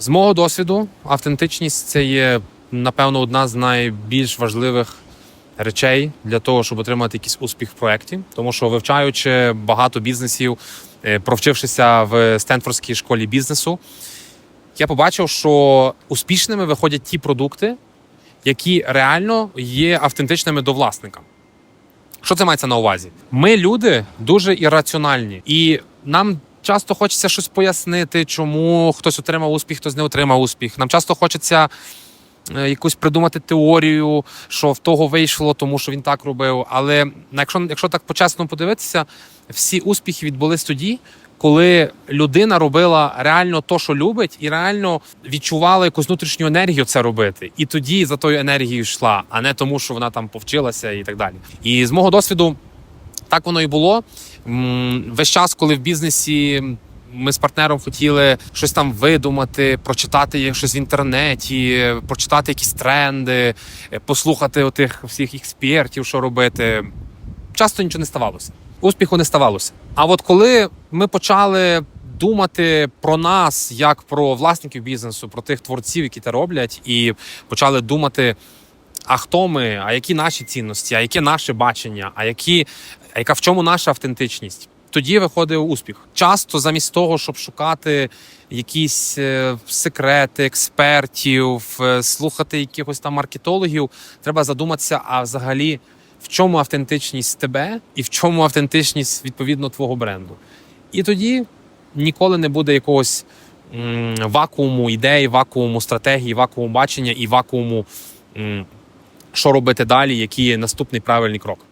З мого досвіду, автентичність це є, напевно, одна з найбільш важливих речей для того, щоб отримати якийсь успіх в проєкті. Тому що вивчаючи багато бізнесів, е, провчившися в Стенфордській школі бізнесу, я побачив, що успішними виходять ті продукти, які реально є автентичними до власника. Що це мається на увазі? Ми люди дуже ірраціональні, і нам часто хочеться щось пояснити, чому хтось отримав успіх, хтось не отримав успіх. Нам часто хочеться е, якусь придумати теорію, що в того вийшло, тому що він так робив. Але якщо, якщо так по-чесному подивитися, всі успіхи відбулись тоді. Коли людина робила реально то, що любить, і реально відчувала якусь внутрішню енергію це робити, і тоді за тою енергією йшла, а не тому, що вона там повчилася і так далі. І з мого досвіду так воно і було. Весь час, коли в бізнесі ми з партнером хотіли щось там видумати, прочитати щось в інтернеті, прочитати якісь тренди, е, послухати отих всіх експертів, що робити. Часто нічого не ставалося. Успіху не ставалося. А от коли ми почали думати про нас як про власників бізнесу, про тих творців, які це роблять, і почали думати. А хто ми? А які наші цінності? А яке наше бачення? А які а яка в чому наша автентичність? Тоді виходить успіх. Часто замість того, щоб шукати якісь е, секрети експертів, е, слухати якихось там маркетологів, треба задуматися, а взагалі в чому автентичність тебе і в чому автентичність відповідно твого бренду. І тоді ніколи не буде якогось вакууму ідей, вакууму стратегії, вакууму бачення і вакууму, що робити далі, який є наступний правильний крок.